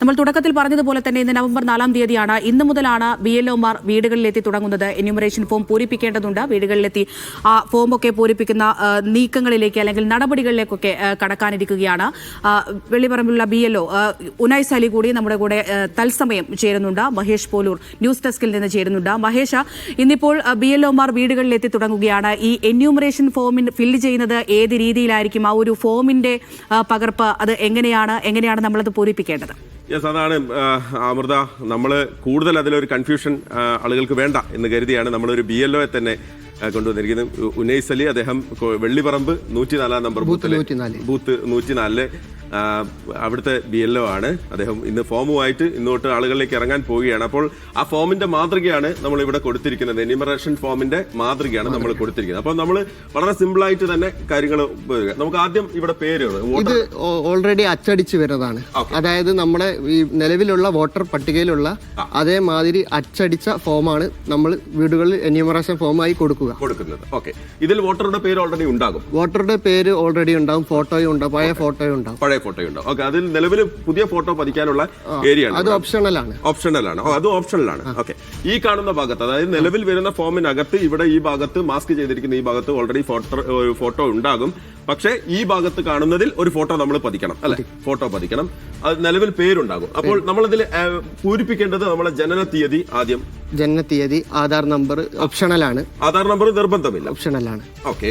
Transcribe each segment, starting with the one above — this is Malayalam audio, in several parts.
നമ്മൾ തുടക്കത്തിൽ പറഞ്ഞതുപോലെ തന്നെ ഇന്ന് നവംബർ നാലാം തീയതിയാണ് ഇന്ന് മുതലാണ് ബി എൽ ഒമാർ വീടുകളിലെത്തി തുടങ്ങുന്നത്. എന്യൂമറേഷൻ ഫോം പൂരിപ്പിക്കേണ്ടതുണ്ട്. വീടുകളിലെത്തി ആ ഫോമൊക്കെ പൂരിപ്പിക്കുന്ന നീക്കങ്ങളിലേക്ക് അല്ലെങ്കിൽ നടപടികളിലേക്കൊക്കെ കടക്കാനിരിക്കുകയാണ്. വെള്ളിപ്പറമ്പിലുള്ള ബി എൽ ഒ അലി കൂടി നമ്മുടെ കൂടെ തത്സമയം ചേരുന്നുണ്ട്. മഹേഷ് പോലൂർ ന്യൂസ് ഡെസ്കിൽ നിന്ന് ചേരുന്നുണ്ട്. മഹേഷ ഇന്നിപ്പോൾ ബി എൽ ഒമാർ വീടുകളിലെത്തി തുടങ്ങുകയാണ്. ഈ എന്യൂമറേഷൻ ഫോമിൻ ഫില്ല് ചെയ്യുന്നത് ഏത് രീതിയിലായിരിക്കും? ആ ഒരു ഫോമിന്റെ പകർപ്പ് അത് എങ്ങനെയാണ്? എങ്ങനെയാണ് നമ്മളത് പൂരിപ്പിക്കേണ്ടത്? യെസ് അതാണ് അമൃത. നമ്മൾ കൂടുതൽ അതിലൊരു കൺഫ്യൂഷൻ ആളുകൾക്ക് വേണ്ട എന്ന് കരുതിയാണ് നമ്മളൊരു ബി എൽ ഒയെ തന്നെ കൊണ്ടുവന്നിരിക്കുന്നത്. ഉനൈസ് അലി അദ്ദേഹം വെള്ളിപ്പറമ്പ് നൂറ്റിനാലാം നമ്പർ ബൂത്തിലെ. ബൂത്ത് നൂറ്റിനാലിലെ. അവിടുത്തെ ബി എൽ ഒ ആണ്. അദ്ദേഹം ഇന്ന് ഫോമുമായിട്ട് ഇന്നോട്ട് ആളുകളിലേക്ക് ഇറങ്ങാൻ പോവുകയാണ്. അപ്പോൾ ആ ഫോമിന്റെ മാതൃകയാണ് നമ്മൾ ഇവിടെ കൊടുത്തിരിക്കുന്നത്. എന്യൂമറേഷൻ ഫോമിന്റെ മാതൃകയാണ് നമ്മൾ കൊടുത്തിരിക്കുന്നത്. അപ്പോൾ നമ്മൾ വളരെ സിമ്പിൾ ആയിട്ട് തന്നെ കാര്യങ്ങൾ നമുക്ക് ആദ്യം ഇവിടെ പേര് ഇത് ഓൾറെഡി അച്ചടിച്ച് വരുന്നതാണ്. അതായത് നമ്മുടെ ഈ നിലവിലുള്ള വോട്ടർ പട്ടികയിലുള്ള അതേമാതിരി അച്ചടിച്ച ഫോമാണ് നമ്മൾ വീടുകളിൽ എന്യൂമറേഷൻ ഫോമായി കൊടുക്കുക. കൊടുക്കുന്നത്. ഓക്കെ ഇതിൽ വോട്ടറുടെ പേര് ഓൾറെഡി ഉണ്ടാകും. വോട്ടറുടെ പേര് ഓൾറെഡി ഉണ്ടാകും. ഫോട്ടോയും ഉണ്ടാകും. പഴയ ഫോട്ടോയും ഉണ്ടാകും. പഴയ ഫോട്ടോ ഉണ്ടാവും ഓക്കെ അതിൽ നിലവിൽ പുതിയ ഫോട്ടോ പതിക്കാനുള്ള ഏരിയ ആണ് അത് ഓപ്ഷണലാണ് ഓപ്ഷണലാണ് ഓ അത് ഓപ്ഷണലാണ് ഓക്കെ ഈ കാണുന്ന ഭാഗത്ത് അതായത് നിലവിൽ വരുന്ന ഫോമിനകത്ത് ഇവിടെ ഈ ഭാഗത്ത് മാസ്ക് ചെയ്തിരിക്കുന്ന ഈ ഭാഗത്ത് ഓൾറെഡി ഫോട്ടോ ഫോട്ടോ ഉണ്ടാകും. പക്ഷേ ഈ ഭാഗത്ത് കാണുന്നതിൽ ഒരു ഫോട്ടോ നമ്മൾ പതിക്കണം അല്ലെ? ഫോട്ടോ പതിക്കണം. അത് നിലവിൽ പേരുണ്ടാകും. അപ്പോൾ നമ്മൾ ആ, പൂരിപ്പിക്കേണ്ടത് നമ്മളെ ജനന തീയതി ആദ്യം. ജനന തീയതി ആധാർ നമ്പർ ഓപ്ഷണലാണ് ആധാർ നമ്പർ നിർബന്ധമില്ല. ഓപ്ഷണലാണ് ഓക്കെ.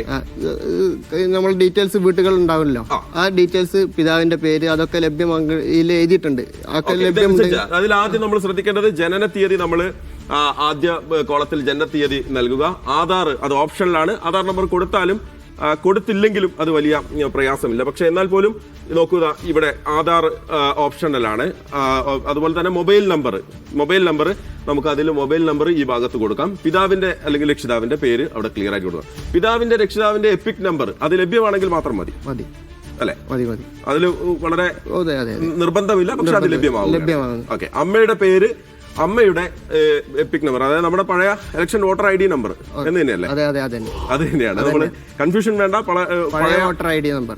നമ്മൾ ഡീറ്റെയിൽസ് വീട്ടുകൾ ഉണ്ടാവുമല്ലോ ആ. ഡീറ്റെയിൽസ് പിതാവിന്റെ പേര് അതൊക്കെ ലഭ്യമാണ് എഴുതിയിട്ടുണ്ട്. അതൊക്കെ ലഭ്യമുണ്ട്. അതിൽ ആദ്യം നമ്മൾ ശ്രദ്ധിക്കേണ്ടത് ജനന തീയതി നമ്മൾ ആദ്യ കോളത്തിൽ ജനന തീയതി നൽകുക. ആധാർ അത് ഓപ്ഷനിലാണ് ആധാർ നമ്പർ കൊടുത്താലും കൊടുത്തില്ലെങ്കിലും അത് വലിയ പ്രയാസമില്ല. പക്ഷെ എന്നാൽ പോലും നോക്കുക ഇവിടെ ആധാർ ഓപ്ഷണലാണ്. അതുപോലെ തന്നെ മൊബൈൽ നമ്പർ. മൊബൈൽ നമ്പർ നമുക്ക് അതിൽ മൊബൈൽ നമ്പർ ഈ ഭാഗത്ത് കൊടുക്കാം. പിതാവിന്റെ അല്ലെങ്കിൽ രക്ഷിതാവിന്റെ പേര് അവിടെ ക്ലിയർ ആയിട്ട് കൊടുക്കാം. പിതാവിന്റെ രക്ഷിതാവിന്റെ എപ്പിക് നമ്പർ അത് ലഭ്യമാണെങ്കിൽ മാത്രം മതി. മതി. അല്ലെ? മതി മതി. അതിൽ വളരെ നിർബന്ധമില്ല പക്ഷെ അത് ലഭ്യമാവും ലഭ്യമാകും. ഓക്കെ. അമ്മയുടെ പേര് അമ്മയുടെ എപ്പിക് നമ്പർ അതായത് നമ്മുടെ പഴയ election voter I D number എന്ന് തന്നെയല്ലേ? അതെ തന്നെയാണ്. നമ്മൾ കൺഫ്യൂഷൻ വേണ്ട പഴയ വോട്ടർ ഐ ഡി നമ്പർ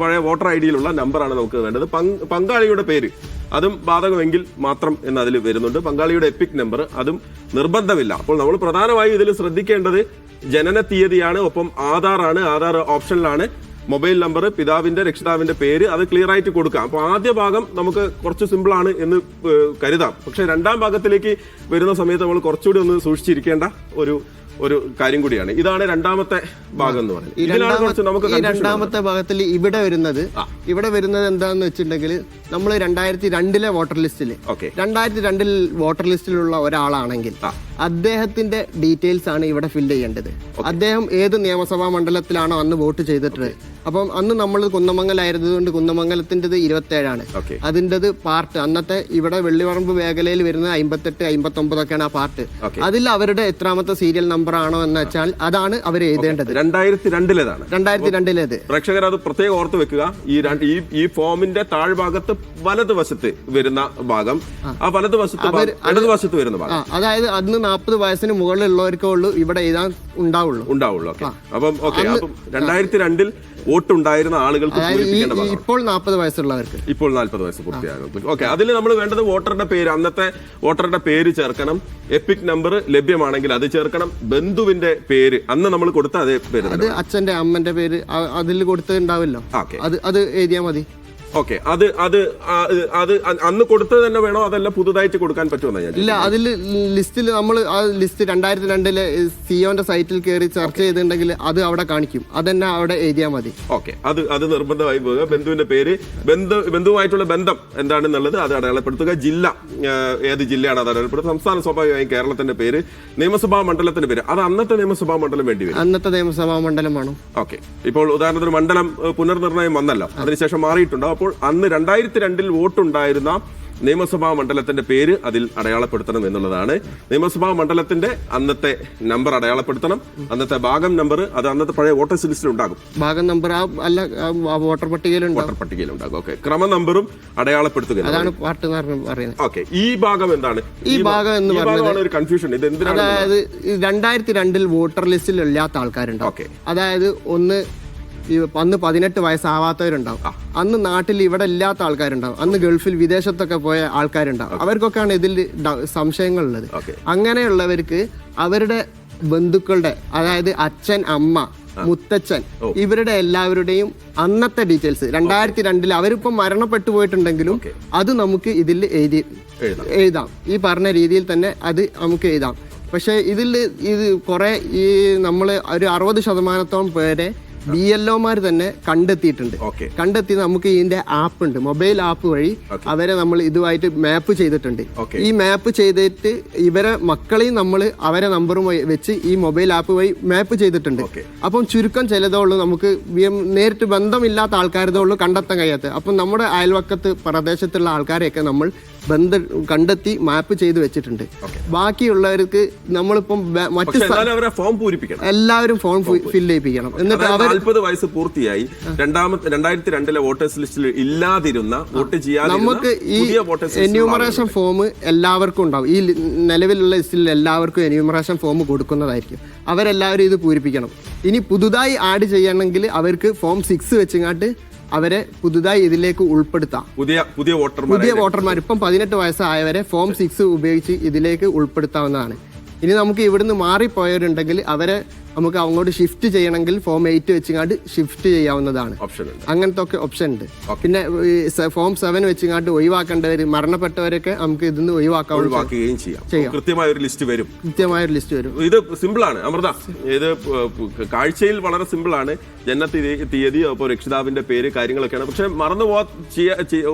പഴയ വോട്ടർ ഐ ഡിയിലുള്ള നമ്പറാണ് നമുക്ക് വേണ്ടത്. പങ്ക്- പങ്കാളിയുടെ പേര് അതും ബാധകമെങ്കിൽ മാത്രം എന്ന് അതിൽ വരുന്നുണ്ട്. പങ്കാളിയുടെ എപ്പിക് നമ്പർ അതും നിർബന്ധമില്ല. അപ്പോൾ നമ്മൾ പ്രധാനമായും ഇതിൽ ശ്രദ്ധിക്കേണ്ടത് ജനന തീയതിയാണ് ഒപ്പം ആധാറാണ് ആധാർ ഓപ്ഷനിലാണ്. മൊബൈൽ നമ്പർ പിതാവിന്റെ രക്ഷിതാവിന്റെ പേര് അത് ക്ലിയർ ആയിട്ട് കൊടുക്കാം. അപ്പോൾ ആദ്യ ഭാഗം നമുക്ക് കുറച്ച് സിമ്പിൾ ആണ് എന്ന് കരുതാം. പക്ഷേ രണ്ടാം ഭാഗത്തിലേക്ക് വരുന്ന സമയത്ത് നമ്മൾ കുറച്ചുകൂടി ഒന്ന് സൂക്ഷിച്ചിരിക്കേണ്ട ഒരു ഒരു കാര്യം കൂടിയാണ്. ഇതാണ് രണ്ടാമത്തെ ഭാഗം എന്ന് പറയുന്നത്. രണ്ടാമത്തെ ഭാഗത്തിൽ ഇവിടെ വരുന്നത് ഇവിടെ വരുന്നത് എന്താണെന്ന് വെച്ചിട്ടുണ്ടെങ്കിൽ നമ്മൾ രണ്ടായിരത്തി രണ്ടിലെ വോട്ടർ ലിസ്റ്റിൽ ഓക്കെ. രണ്ടായിരത്തി രണ്ടിൽ വോട്ടർ ലിസ്റ്റിലുള്ള ഒരാളാണെങ്കിൽ. അദ്ദേഹത്തിന്റെ ഡീറ്റെയിൽസ് ആണ് ഇവിടെ ഫില്ല് ചെയ്യേണ്ടത്. അദ്ദേഹം ഏത് നിയമസഭാ മണ്ഡലത്തിലാണോ അന്ന് വോട്ട് ചെയ്തിട്ടുള്ളത്. അപ്പം അന്ന് നമ്മൾ കുന്നമംഗലായിരുന്നതുകൊണ്ട് കുന്നമംഗലത്തിന്റെത് ഇരുപത്തേഴാണ്. അതിന്റെത് പാർട്ട്. അന്നത്തെ ഇവിടെ വെള്ളിവറമ്പ് മേഖലയിൽ വരുന്ന അമ്പത്തെട്ട് അമ്പത്തി ഒമ്പതൊക്കെയാണ് ആ പാർട്ട്. അതിൽ അവരുടെ എത്രാമത്തെ സീരിയൽ നമ്പർ ആണോ എന്ന് വെച്ചാൽ അതാണ് അവർ എഴുതേണ്ടത്. രണ്ടായിരത്തി രണ്ടിലേതാണ് രണ്ടായിരത്തി രണ്ടിലേത് പ്രേക്ഷകർ അത് പ്രത്യേകം ഓർത്ത് വെക്കുക. ഈ ഈ ഈ ഫോമിന്റെ താഴ്ഭാഗത്ത് വലതുവശത്ത് വരുന്ന ഭാഗം. ആ. വലതുവശത്ത് ഇടതുവശത്ത് വരുന്ന ഭാഗം. അതായത് അന്ന് നാൽപ്പത് വയസ്സിന് മുകളിലുള്ളവർക്കേ ഉള്ളൂ ഇവിടെ എഴുതാൻ ഉണ്ടാവുള്ളൂ. ഉണ്ടാവുള്ളൂ ഓക്കെ. അപ്പം ഓക്കെ അപ്പം രണ്ടായിരത്തി രണ്ടിൽ വോട്ടുണ്ടായിരുന്ന ആളുകൾക്ക് ഇപ്പോൾ നാൽപ്പത് വയസ്സുള്ളവർക്ക്. ഇപ്പോൾ നാൽപ്പത് വയസ്സ് പൂർത്തിയാകും. ഓക്കെ അതിൽ നമ്മൾ വേണ്ടത് വോട്ടറുടെ പേര് അന്നത്തെ വോട്ടറുടെ പേര് ചേർക്കണം. എപ്പിക് നമ്പർ ലഭ്യമാണെങ്കിൽ അത് ചേർക്കണം. ബന്ധുവിന്റെ പേര് അന്ന് നമ്മൾ കൊടുത്ത അതേ പേര് അച്ഛന്റെ അമ്മന്റെ പേര് അതിൽ കൊടുത്തുണ്ടാവില്ലോ അത് അത് എഴുതിയാൽ മതി. ഓക്കെ. അത് അത് അത് അന്ന് കൊടുത്തത് തന്നെ വേണോ? അതല്ല പുതുതായിട്ട് കൊടുക്കാൻ പറ്റുമെന്നാ ഞാൻ ഇല്ല അതിൽ ലിസ്റ്റിൽ നമ്മൾ ആ ലിസ്റ്റ് രണ്ടായിരത്തി രണ്ടിലെ സിഒന്റെ സൈറ്റിൽ കയറി ചർച്ച ചെയ്തിട്ടുണ്ടെങ്കിൽ അത് അവിടെ കാണിക്കും. അത് തന്നെ അവിടെ എഴുതിയാൽ മതി. ഓക്കെ. അത് അത് നിർബന്ധമായി പോവുക. ബന്ധുവിന്റെ പേര് ബന്ധു ബന്ധുവായിട്ടുള്ള ബന്ധം എന്താണെന്നുള്ളത് അത് അടയാളപ്പെടുത്തുക. ജില്ല ഏത് ജില്ലയാണ് അത് അടയാളപ്പെടുത്തുക? സംസ്ഥാന സ്വാഭാവികമായും കേരളത്തിന്റെ പേര് നിയമസഭാ മണ്ഡലത്തിന്റെ പേര്. അത് അന്നത്തെ നിയമസഭാ മണ്ഡലം വേണ്ടി വരും. അന്നത്തെ നിയമസഭാ മണ്ഡലം വേണം ഓക്കെ. ഇപ്പോൾ ഉദാഹരണത്തിന് മണ്ഡലം പുനർനിർണയം വന്നല്ലോ. അതിനുശേഷം മാറിയിട്ടുണ്ടോ? അപ്പോൾ അന്ന് രണ്ടായിരത്തി രണ്ടിൽ വോട്ടുണ്ടായിരുന്ന നിയമസഭാ മണ്ഡലത്തിന്റെ പേര് അതിൽ അടയാളപ്പെടുത്തണം എന്നുള്ളതാണ്. നിയമസഭാ മണ്ഡലത്തിന്റെ അന്നത്തെ നമ്പർ അടയാളപ്പെടുത്തണം. അന്നത്തെ ഭാഗം നമ്പർ അത് അന്നത്തെ പഴയ വോട്ടേഴ്സ് ലിസ്റ്റിൽ ഉണ്ടാകും. ഭാഗം നമ്പർ അല്ല വോട്ടർ പട്ടികയിൽ വോട്ടർ പട്ടികയിൽ ഉണ്ടാകും. ഓക്കെ. ക്രമ നമ്പറും അടയാളപ്പെടുത്തുക അതാണ് എന്ന് പറയുന്നത്. ഓക്കെ. ഈ ഭാഗം എന്താണ്? ഈ ഭാഗം എന്ന് പറയുന്നത് ഒരു കൺഫ്യൂഷൻ ഇത് എന്തിനാണ് അതായത് രണ്ടായിരത്തി രണ്ടിൽ വോട്ടർ ലിസ്റ്റിൽ ഇല്ലാത്ത ആൾക്കാരുണ്ട് ഓക്കെ. അതായത് ഒന്ന് ഈ അന്ന് പതിനെട്ട് വയസ്സാവാത്തവരുണ്ടാവും. അന്ന് നാട്ടിൽ ഇവിടെ ഇല്ലാത്ത ആൾക്കാരുണ്ടാവും. അന്ന് ഗൾഫിൽ വിദേശത്തൊക്കെ പോയ ആൾക്കാരുണ്ടാവും. അവർക്കൊക്കെയാണ് ഇതിൽ സംശയങ്ങളുള്ളത്. അങ്ങനെയുള്ളവർക്ക് അവരുടെ ബന്ധുക്കളുടെ അതായത് അച്ഛൻ അമ്മ മുത്തച്ഛൻ ഇവരുടെ എല്ലാവരുടെയും അന്നത്തെ ഡീറ്റെയിൽസ് രണ്ടായിരത്തി രണ്ടിൽ അവരിപ്പം മരണപ്പെട്ടു പോയിട്ടുണ്ടെങ്കിലും അത് നമുക്ക് ഇതിൽ എഴുതി എഴുതാം. എഴുതാം. ഈ പറഞ്ഞ രീതിയിൽ തന്നെ അത് നമുക്ക് എഴുതാം. പക്ഷേ ഇതിൽ ഇത് കുറേ ഈ നമ്മൾ ഒരു അറുപത് ശതമാനത്തോളം പേരെ ബി എൽ ഒമാർ തന്നെ കണ്ടെത്തിയിട്ടുണ്ട്. കണ്ടെത്തി നമുക്ക് ഇതിന്റെ ആപ്പ് ഉണ്ട്. മൊബൈൽ ആപ്പ് വഴി അവരെ നമ്മൾ ഇതുമായിട്ട് മാപ്പ് ചെയ്തിട്ടുണ്ട്. ഈ മാപ്പ് ചെയ്തിട്ട് ഇവരെ മക്കളെയും നമ്മൾ അവരെ നമ്പറും വെച്ച് ഈ മൊബൈൽ ആപ്പ് വഴി മാപ്പ് ചെയ്തിട്ടുണ്ട്. അപ്പം ചുരുക്കം ചിലതേ ഉള്ളൂ നമുക്ക് നേരിട്ട് ബന്ധമില്ലാത്ത ആൾക്കാരതേ ഉള്ളൂ കണ്ടെത്താൻ കഴിയാത്ത അപ്പം നമ്മുടെ അയൽവക്കത്ത് പ്രദേശത്തുള്ള ആൾക്കാരെയൊക്കെ നമ്മൾ ബന്ധ കണ്ടെത്തി മാപ്പ് ചെയ്ത് വെച്ചിട്ടുണ്ട്. ബാക്കിയുള്ളവർക്ക് നമ്മളിപ്പം മറ്റു ഫോം പൂരിപ്പിക്കണം. എല്ലാവരും ഫോം ഫിൽ ചെയ്യിപ്പിക്കണം. എന്നിട്ട് അവർ നാൽപ്പത് വയസ്സ് പൂർത്തിയായി. രണ്ടാമത്തെ രണ്ടായിരത്തി രണ്ടിലെ വോട്ടേഴ്സ് ലിസ്റ്റിൽ ഇല്ലാതിരുന്ന വോട്ട് ചെയ്യാൻ നമുക്ക് ഈ എന്യൂമറേഷൻ ഫോം എല്ലാവർക്കും ഉണ്ടാവും. ഈ നിലവിലുള്ള ലിസ്റ്റിൽ എല്ലാവർക്കും എന്യൂമറേഷൻ ഫോം കൊടുക്കുന്നതായിരിക്കും. അവരെല്ലാവരും ഇത് പൂരിപ്പിക്കണം. ഇനി പുതുതായി ആഡ് ചെയ്യണമെങ്കിൽ അവർക്ക് ഫോം സിക്സ് വെച്ചിങ്ങാട്ട് അവരെ പുതുതായി ഇതിലേക്ക് ഉൾപ്പെടുത്താം. പുതിയ പുതിയ വോട്ടർമാർ പുതിയ വോട്ടർമാർ ഇപ്പം പതിനെട്ട് വയസ്സായവരെ ഫോം സിക്സ് ഉപയോഗിച്ച് ഇതിലേക്ക് ഉൾപ്പെടുത്താവുന്നതാണ്. ഇനി നമുക്ക് ഇവിടുന്ന് മാറിപ്പോയവരുണ്ടെങ്കിൽ അവരെ നമുക്ക് അങ്ങോട്ട് ഷിഫ്റ്റ് ചെയ്യണമെങ്കിൽ ഫോം എയ്റ്റ് വെച്ചിങ്ങാണ്ട് ഷിഫ്റ്റ് ചെയ്യാവുന്നതാണ്. ഓപ്ഷൻ അങ്ങനത്തെ ഒക്കെ ഓപ്ഷൻ ഉണ്ട്. പിന്നെ ഫോം സെവൻ വെച്ചിങ്ങാണ്ട് ഒഴിവാക്കേണ്ടവർ മരണപ്പെട്ടവരൊക്കെ നമുക്ക് ഇതിന്ന് ഒഴിവാക്കുകയും ചെയ്യാം. കൃത്യമായ ഒരു ലിസ്റ്റ് വരും. കൃത്യമായ ഒരു ലിസ്റ്റ് വരും. ഇത് സിമ്പിൾ ആണ് അമൃത. ഇത് കാഴ്ചയിൽ വളരെ സിമ്പിൾ ആണ്. ജനന തീയതി- അപ്പോൾ രക്ഷിതാവിന്റെ പേര് കാര്യങ്ങളൊക്കെയാണ്. പക്ഷെ മറന്നു പോ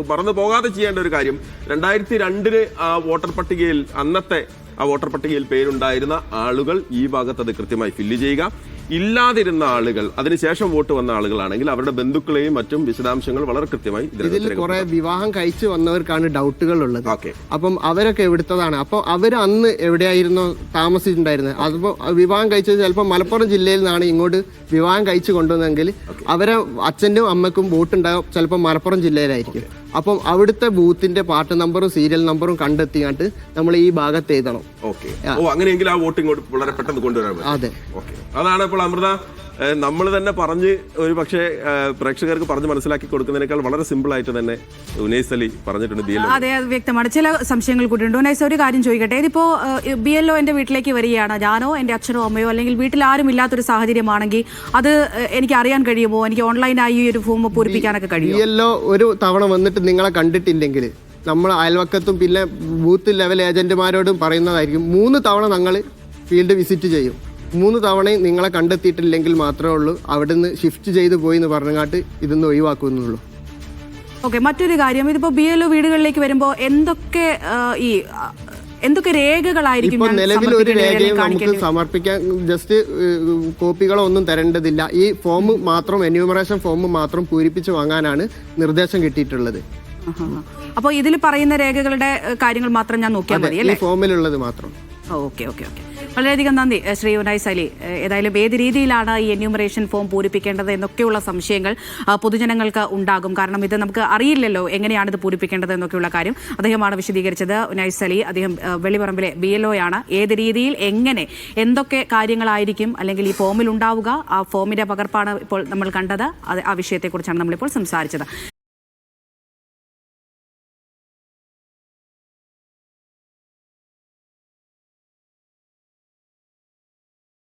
മറന്നു പോകാതെ ചെയ്യേണ്ട ഒരു കാര്യം രണ്ടായിരത്തി രണ്ടിന് ആ വോട്ടർ പട്ടികയിൽ അന്നത്തെ ആ വോട്ടർ പട്ടികയിൽ പേരുണ്ടായിരുന്ന ആളുകൾ ഈ ഭാഗത്ത് അത് കൃത്യമായി ഫില്ല് ചെയ്യുക. ഇല്ലാതിരുന്ന ആളുകൾ അതിനുശേഷം വോട്ട് വന്ന ആളുകളാണെങ്കിൽ അവരുടെ ബന്ധുക്കളെയും മറ്റും വിശദാംശങ്ങൾ വളരെ കൃത്യമായി ഇതിൽ കുറെ വിവാഹം കഴിച്ചു വന്നവർക്കാണ് ഡൗട്ടുകൾ ഉള്ളത് അപ്പം അവരൊക്കെ എവിടുത്തതാണ്? അപ്പോൾ അവർ അന്ന് എവിടെയായിരുന്നു താമസിച്ചിട്ടുണ്ടായിരുന്നത്? അതിപ്പോൾ വിവാഹം കഴിച്ചത് ചിലപ്പോൾ മലപ്പുറം ജില്ലയിൽ നിന്നാണ് ഇങ്ങോട്ട് വിവാഹം കഴിച്ചു കൊണ്ടുവന്നെങ്കിൽ അവരെ അച്ഛനും അമ്മക്കും വോട്ടുണ്ടാകും ചിലപ്പോൾ മലപ്പുറം ജില്ലയിലായിരിക്കും. അപ്പം അവിടുത്തെ ബൂത്തിന്റെ പാർട്ട് നമ്പറും സീരിയൽ നമ്പറും കണ്ടെത്തിയാണ്ട് നമ്മൾ ഈ ഭാഗത്ത് എഴുതണം. അങ്ങനെയെങ്കിൽ ആ വോട്ട് ഇങ്ങോട്ട് വളരെ പെട്ടെന്ന് കൊണ്ടുവരാൻ അതെ. അതാണ് ഇപ്പോൾ അമൃത നമ്മൾ തന്നെ പറഞ്ഞ് ഒരു പക്ഷേ പ്രേക്ഷകർക്ക് പറഞ്ഞ് മനസ്സിലാക്കി കൊടുക്കുന്നതിനേക്കാൾ വളരെ സിമ്പിൾ ആയിട്ട് തന്നെ ഉനൈസ് അലി പറഞ്ഞിട്ടുണ്ട് ബി എൽ അതെ അത് വ്യക്തമാണ്. ചില സംശയങ്ങൾ കൂടിയുണ്ട്. ഉനൈസ് ഒരു കാര്യം ചോദിക്കട്ടെ. ഇതിപ്പോ ബി എൽ ഒ എന്റെ വീട്ടിലേക്ക് വരികയാണ്. ഞാനോ എന്റെ അച്ഛനോ അമ്മയോ അല്ലെങ്കിൽ വീട്ടിൽ ആരും ഇല്ലാത്തൊരു സാഹചര്യമാണെങ്കിൽ അത് എനിക്ക് അറിയാൻ കഴിയുമോ? എനിക്ക് ഓൺലൈനായി ഈ ഒരു ഫോം പൂരിപ്പിക്കാനൊക്കെ കഴിയും ബി എൽ ഒ ഒരു തവണ വന്നിട്ട് നിങ്ങളെ കണ്ടിട്ടില്ലെങ്കിൽ നമ്മൾ അയൽവക്കത്തും പിന്നെ ബൂത്ത് ലെവൽ ഏജന്റുമാരോടും പറയുന്നതായിരിക്കും. മൂന്ന് തവണ ഞങ്ങൾ ഫീൽഡ് വിസിറ്റ് ചെയ്യും. മൂന്ന് തവണയും നിങ്ങളെ കണ്ടെത്തിയിട്ടില്ലെങ്കിൽ മാത്രമേ ഉള്ളൂ. അവിടുന്ന് ഷിഫ്റ്റ് ചെയ്ത് പോയി എന്ന് പറഞ്ഞങ്ങാട്ട് ഇതൊന്ന് ഒഴിവാക്കുന്നുള്ളൂ. ഓക്കെ മറ്റൊരു കാര്യം. ഇതിപ്പോ ബി എൽ ഒ വീടുകളിലേക്ക് വരുമ്പോൾ എന്തൊക്കെ ഈ എന്തൊക്കെ രേഖകളായിരിക്കും ഇപ്പൊ നിലവിൽ ഒരു രേഖയും നമുക്ക് സമർപ്പിക്കാൻ ജസ്റ്റ് കോപ്പികളോ ഒന്നും തരേണ്ടതില്ല. ഈ ഫോം മാത്രം എന്യൂമറേഷൻ ഫോം മാത്രം പൂരിപ്പിച്ച് വാങ്ങാനാണ് നിർദ്ദേശം കിട്ടിയിട്ടുള്ളത്. അപ്പോൾ ഇതിൽ പറയുന്ന രേഖകളുടെ കാര്യങ്ങൾ മാത്രം ഞാൻ നോക്കിയാൽ മതി ഫോമിലുള്ളത് മാത്രം. Okay okay okay. വളരെയധികം നന്ദി ശ്രീ ഉനായ് സലി ഏതായാലും ഏത് രീതിയിലാണ് ഈ എന്യൂമറേഷൻ ഫോം പൂരിപ്പിക്കേണ്ടത് എന്നൊക്കെയുള്ള സംശയങ്ങൾ പൊതുജനങ്ങൾക്ക് ഉണ്ടാകും. കാരണം ഇത് നമുക്ക് അറിയില്ലല്ലോ എങ്ങനെയാണ് ഇത് പൂരിപ്പിക്കേണ്ടത് എന്നൊക്കെയുള്ള കാര്യം. അദ്ദേഹമാണ് വിശദീകരിച്ചത്. ഉനായ് സലി അദ്ദേഹം വെളിപറമ്പിലെ ബി എൽ ആണ്. ഏത് രീതിയിൽ എങ്ങനെ എന്തൊക്കെ കാര്യങ്ങളായിരിക്കും അല്ലെങ്കിൽ ഈ ഫോമിൽ ഉണ്ടാവുക ആ ഫോമിന്റെ പകർപ്പാണ് ഇപ്പോൾ നമ്മൾ കണ്ടത്. ആ വിഷയത്തെക്കുറിച്ചാണ് നമ്മളിപ്പോൾ സംസാരിച്ചത്.